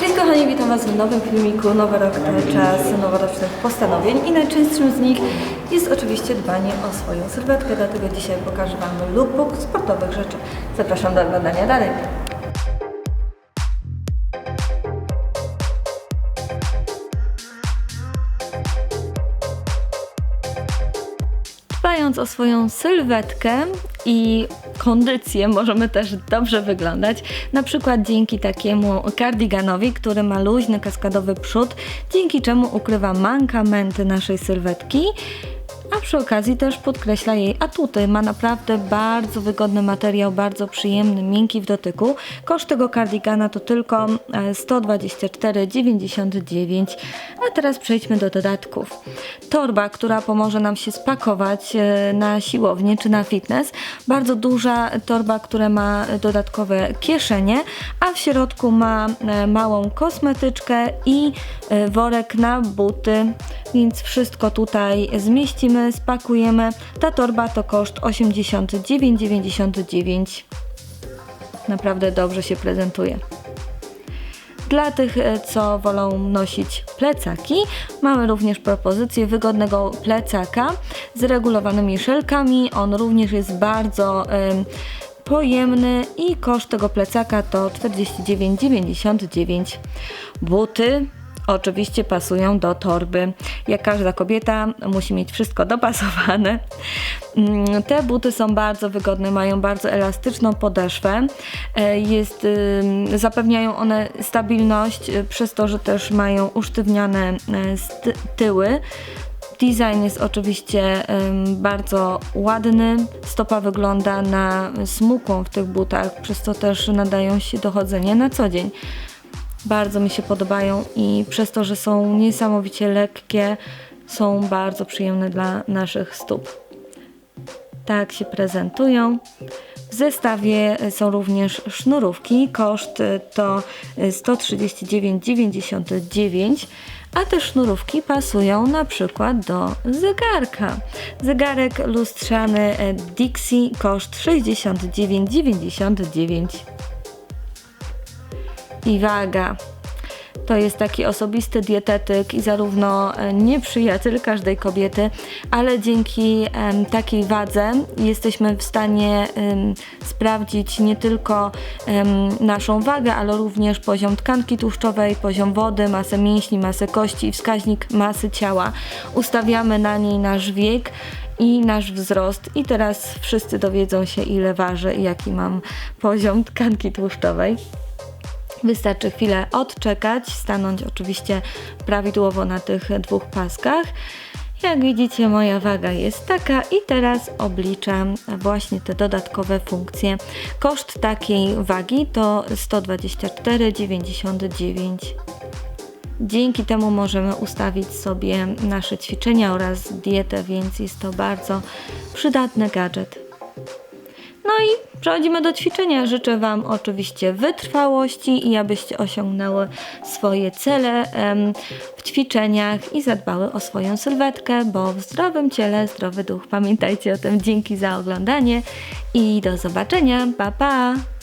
Cześć kochani, witam Was w nowym filmiku. Nowy rok to czas noworocznych postanowień i najczęstszym z nich jest oczywiście dbanie o swoją sylwetkę, dlatego dzisiaj pokażę Wam lookbook sportowych rzeczy. Zapraszam do oglądania dalej. Dbając o swoją sylwetkę i kondycję, możemy też dobrze wyglądać. Na przykład dzięki takiemu kardiganowi, który ma luźny kaskadowy przód, dzięki czemu ukrywa mankamenty naszej sylwetki. A przy okazji też podkreśla jej atuty. Ma naprawdę bardzo wygodny materiał, bardzo przyjemny, miękki w dotyku. Koszt tego kardigana to tylko e, 124,99. A teraz przejdźmy do dodatków. Torba, która pomoże nam się spakować e, na siłownię czy na fitness. Bardzo duża torba, która ma dodatkowe kieszenie, a w środku ma e, małą kosmetyczkę i e, worek na buty, więc wszystko tutaj zmieścimy, spakujemy. Ta torba to koszt 89,99. Naprawdę dobrze się prezentuje. Dla tych, e, co wolą nosić plecaki, mamy również propozycję wygodnego plecaka z regulowanymi szelkami. On również jest bardzo em, pojemny i koszt tego plecaka to 49,99. Buty oczywiście pasują do torby. Jak każda kobieta musi mieć wszystko dopasowane. Mm, Te buty są bardzo wygodne, mają bardzo elastyczną podeszwę. E, Jest, ym, zapewniają one stabilność y, przez to, że też mają usztywnione e, tyły. Design jest oczywiście ym, bardzo ładny. Stopa wygląda na smukłą w tych butach, przez co też nadają się do chodzenia na co dzień. Bardzo mi się podobają i przez to, że są niesamowicie lekkie, są bardzo przyjemne dla naszych stóp. Tak się prezentują. W zestawie są również sznurówki. Koszt y, to y, 139,99. A te sznurówki pasują na przykład do zegarka. Zegarek lustrzany e, Dixie koszt 69,99. I waga. To jest taki osobisty dietetyk i zarówno e, nieprzyjaciel każdej kobiety, ale dzięki em, takiej wadze jesteśmy w stanie em, sprawdzić nie tylko em, naszą wagę, ale również poziom tkanki tłuszczowej, poziom wody, masę mięśni, masę kości i wskaźnik masy ciała. Ustawiamy na niej nasz wiek i nasz wzrost i teraz wszyscy dowiedzą się ile ważę i jaki mam poziom tkanki tłuszczowej. Wystarczy chwilę odczekać, stanąć oczywiście prawidłowo na tych dwóch paskach. Jak widzicie, moja waga jest taka i teraz obliczam właśnie te dodatkowe funkcje. Koszt takiej wagi to 124,99. Dzięki temu możemy ustawić sobie nasze ćwiczenia oraz dietę, więc jest to bardzo przydatny gadżet. No i przechodzimy do ćwiczenia. Życzę Wam oczywiście wytrwałości i abyście osiągnęły swoje cele w ćwiczeniach i zadbały o swoją sylwetkę, bo w zdrowym ciele zdrowy duch. Pamiętajcie o tym. Dzięki za oglądanie i do zobaczenia. Pa pa!